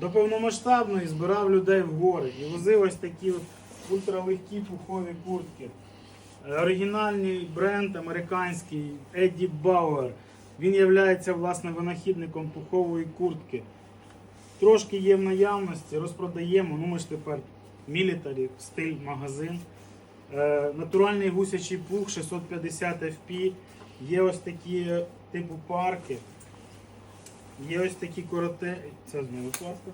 до повномасштабної збирав людей в гори і возив ось такі от ультралегкі пухові куртки. Е, Оригінальний бренд американський Едді Бауер. Він є власне винахідником пухової куртки. Трошки є в наявності, розпродаємо. Ну ми ж тепер мілітарі, стиль магазин. Е, натуральний гусячий пух 650 FP. Є ось такі е, типу парки. Є ось такі короте. Це знову парка.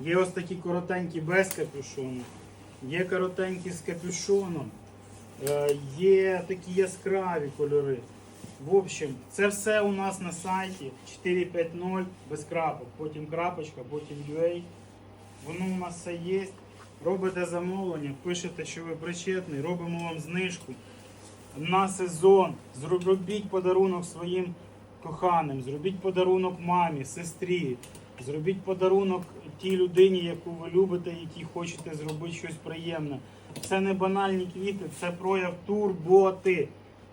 Є ось такі коротенькі без капюшону. Є коротенькі з капюшоном. Е, є такі яскраві кольори. В общем, це все у нас на сайті 450 без крапок. Потім крапочка, потім UA. Воно у нас все є. Робите замовлення, пишете, що ви причетний, робимо вам знижку на сезон. Зробіть подарунок своїм коханим, зробіть подарунок мамі, сестрі, зробіть подарунок тій людині, яку ви любите, якій хочете зробити щось приємне. Це не банальні квіти, це прояв турботи,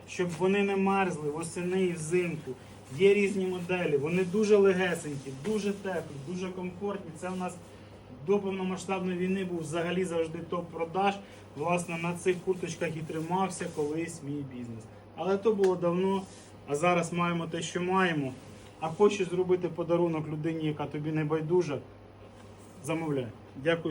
щоб вони не мерзли восени і взимку. Є різні моделі, вони дуже легесенькі, дуже теплі, дуже комфортні. Це в нас до повномасштабної війни був взагалі завжди топ-продаж. Власне, на цих курточках і тримався колись мій бізнес. Але то було давно, а зараз маємо те, що маємо. А хочеш зробити подарунок людині, яка тобі не байдужа, замовляй. Дякую.